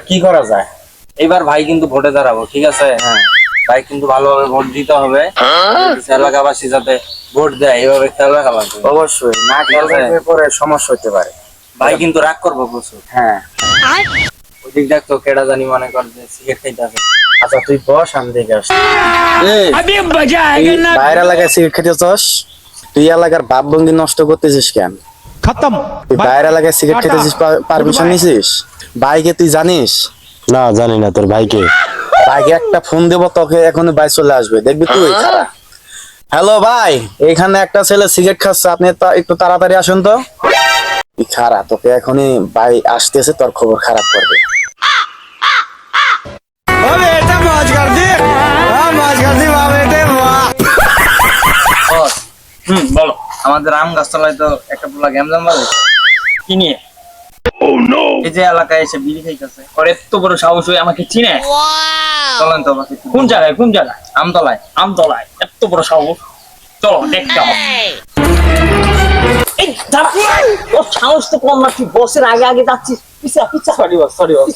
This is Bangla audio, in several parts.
আর কি করা যায়? এবার ভাই কিন্তু ভোটে দাঁড়াবো ঠিক আছে? হ্যাঁ। ভাই কিন্তু ভালোভাবে ভোট দিতে হবে। এলাকাবাসী যাতে ভোট দেয় এভাবে খেয়াল রাখা অবশ্যই না পরে সমস্যা হতে পারে। ভাই কিন্তু রাগ করব প্রচুর। হ্যাঁ। ওই দিক দেখ তো কেডা জানি মনে কর যে সিগারেট খাইতে আছে আচ্ছা তুই বস আমি দেখে আসছি। বাইরে এলাকায় সিগারেট খেতে চাস তুই এলাকার ভাবভঙ্গি নষ্ট করতেছিস কেন? খতম। তুই বাইরে এলাকায় সিগারেট খেতেছিস পারমিশন নিছিস? বাইকে তুই জানিস? না জানি না তোর ভাইকে বাইকে একটা ফোন দেবো তোকে এখন বাই চলে আসবে। দেখবি তুই? হ্যালো ভাই এখানে একটা ছেলে সিগারেট খাচ্ছে আপনি তা- একটু তাড়াতাড়ি আসুন তো। খারাপ তোকে এখনই ভাই আসতেছে তোর খবর খারাপ করবে। হুম বলো। আমাদের আম গাছতলায় তো একটা পোলা গ্যামজাম বাজে। কি নিয়ে? এই যে এলাকায় এসে বিড়ি খাইতেছে। ওর এত বড় সাহস হয়ে আমাকে চিনে। চলেন তো বাকি কোন জায়গায় কোন জায়গায়? আমতলায়। আমতলায়। এত বড় সাহস। চলো দেখতে হবে। ওর সাহস তো কম না তুই বসের আগে আগে যাচ্ছিস। পিছা পিছা। Sorry boss boss.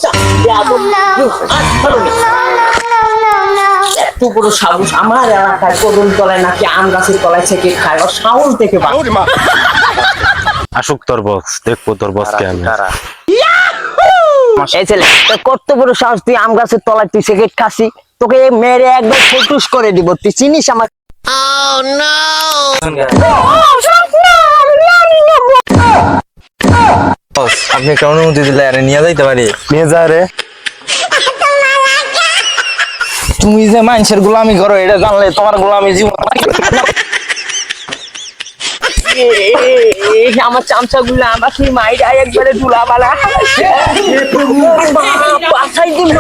এত বড় সাহস। আমার এলাকায় কদম তলায় নাকি আম গাছের তলায় থেকে খায়। ওর সাহস দেখে আসুক তোর বক্স দেখব তোর বসকে আমি এই ছেলে কত বড় সাহস তুই আম গাছের তলায় তুই সিগারেট খাসি। তোকে মেরে একদম ফুটুস করে দিব তুই চিনিস আমার আপনি একটা অনুমতি দিলে আরে নিয়ে যাইতে পারি? নিয়ে যা রে। তুমি যে মানুষের গোলামি করো এটা জানলে তোমার গোলামি জীবন। আমার চামচা গুলো আমাকে মাইরা একবারে দুলা বালা পাঠাই দিন